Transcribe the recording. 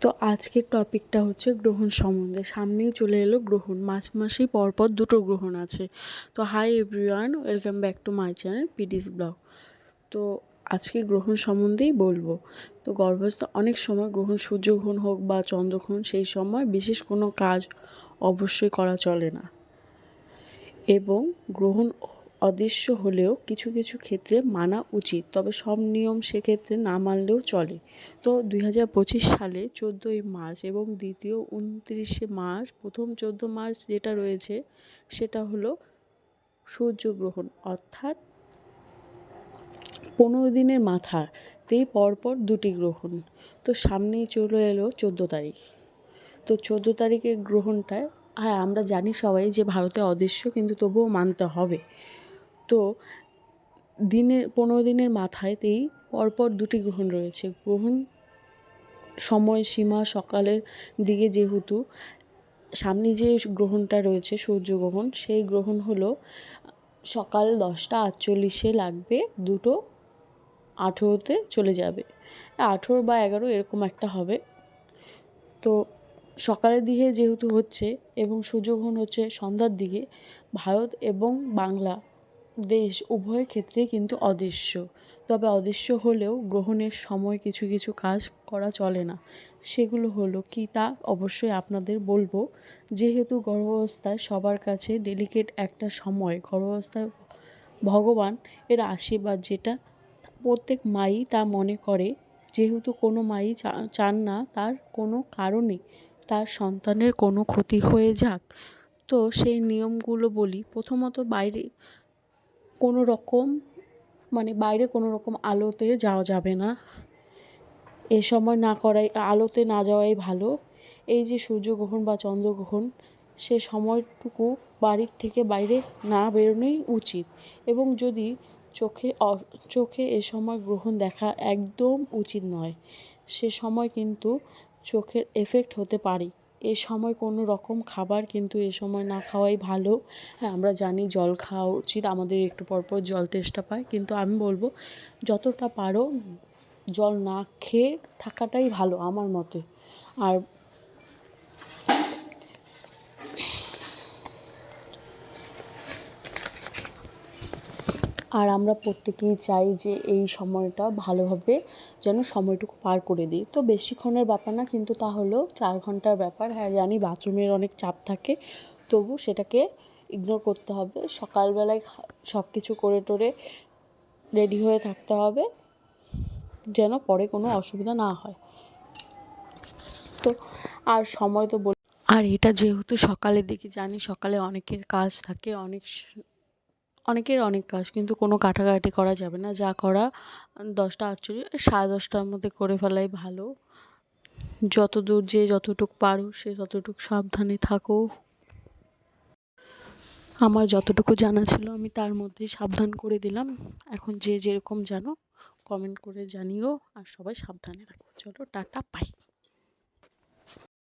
তো আজকের টপিকটা হচ্ছে গ্রহণ সম্বন্ধে। সামনেই চলে এলো গ্রহণ। মাস মাসেই পরপর দুটো গ্রহণ আছে। তো hi everyone welcome back to my channel পিডিস blog তো আজকে গ্রহণ সম্বন্ধেই বলব। তো গর্ভস্থ অনেক সময় গ্রহণ সূর্যগ্রহণ হোক বা চন্দ্রগ্রহণ সেই সময় বিশেষ কোনো কাজ অবশ্যই করা চলে না। এবং গ্রহণ অদৃশ্য হলেও কিছু কিছু ক্ষেত্রে মানা উচিত, তবে সব নিয়ম সেক্ষেত্রে না মানলেও চলে। তো দুই হাজার পঁচিশ সালে চোদ্দোই মার্চ এবং দ্বিতীয় উনত্রিশে মার্চ, প্রথম চোদ্দ মার্চ যেটা রয়েছে সেটা হলো সূর্যগ্রহণ, অর্থাৎ পনেরো দিনের মাথাতেই পরপর দুটি গ্রহণ। তো সামনেই চলে এলো চোদ্দ তারিখ। তো চোদ্দ তারিখের গ্রহণটায় হ্যাঁ আমরা জানি সবাই যে ভারতে অদৃশ্য, কিন্তু তবুও মানতে হবে। তো দিনের পনেরো দিনের মাথায়তেই পরপর দুটি গ্রহণ রয়েছে। গ্রহণ সময়সীমা সকালের দিকে যেহেতু সামনে যে গ্রহণটা রয়েছে সূর্যগ্রহণ সেই গ্রহণ হলো সকাল দশটা আটচল্লিশে লাগবে, দুটো আঠেরোতে চলে যাবে। আঠেরো বা এগারো এরকম একটা হবে। তো সকালের দিকে যেহেতু হচ্ছে এবং সূর্যগ্রহণ হচ্ছে সন্ধ্যার দিকে, ভারত এবং বাংলা দেশ উভয় ক্ষেত্রেই কিন্তু অদৃশ্য। তবে অদৃশ্য হলেও গ্রহণের সময় কিছু কিছু কাজ করা চলে না। সেগুলো হলো কি তা অবশ্যই আপনাদের বলব। যেহেতু গর্ভাবস্থায় সবার কাছে ডেলিকেট একটা সময়, গর্ভাবস্থায় ভগবান এর আশীর্বাদ যেটা প্রত্যেক মাই তা মনে করে, যেহেতু কোনো মাই চান না তার কোনো কারণে তার সন্তানের কোনো ক্ষতি হয়ে যাক। তো সেই নিয়মগুলো বলি। প্রথমত বাইরে কোনো রকম মানে বাইরে কোনো রকম আলোতে যাওয়া যাবে না। এ সময় না করাই, আলোতে না যাওয়াই ভালো। এই যে সূর্যগ্রহণ বা চন্দ্রগ্রহণ সে সময়টুকু বাড়ির থেকে বাইরে না বেরোনোই উচিত। এবং যদি চোখে চোখে এ সময় গ্রহণ দেখা একদম উচিত নয়, সে সময় কিন্তু চোখের এফেক্ট হতে পারে। এ সময় কোনো রকম খাবার কিন্তু এ সময় না খাওয়াই ভালো। হ্যাঁ আমরা জানি জল খাওয়া উচিত, আমাদের একটু পর পর জল তেষ্টা পায়। কিন্তু আমি বলব, যতটা পারো জল না খেয়ে থাকাটাই ভালো আমার মতে। আর আর আমরা প্রত্যেকেই চাই যে এই সময়টা ভালোভাবে যেন সময়টুকু পার করে দিই। তো বেশিক্ষণের ব্যাপার না, কিন্তু তা হলেও চার ঘণ্টার ব্যাপার। হ্যাঁ জানি বাথরুমের অনেক চাপ থাকে, তবু সেটাকে ইগনোর করতে হবে। সকালবেলায় সব কিছু করে টোরে রেডি হয়ে থাকতে হবে, যেন পরে কোনো অসুবিধা না হয়। তো আর সময় তো বল আর এটা যেহেতু সকালের দিকে, জানি সকালে অনেকের কাজ থাকে, অনেক অনেকের অনেক কাজ, কিন্তু কোনো কাটাকাটি করা যাবে না। যা করা দশটা আটচল্লিশ, সাড়ে দশটার মধ্যে করে ফেলাই ভালো। যত দূর যে যতটুক পারো, সে ততটুক সাবধানে থাকো। আমার যতটুকু জানা ছিল আমি তার মধ্যে সাবধান করে দিলাম। এখন যে যেরকম জানো কমেন্ট করে জানিও আর সবাই সাবধানে থাকো। চলো, টাটা পাই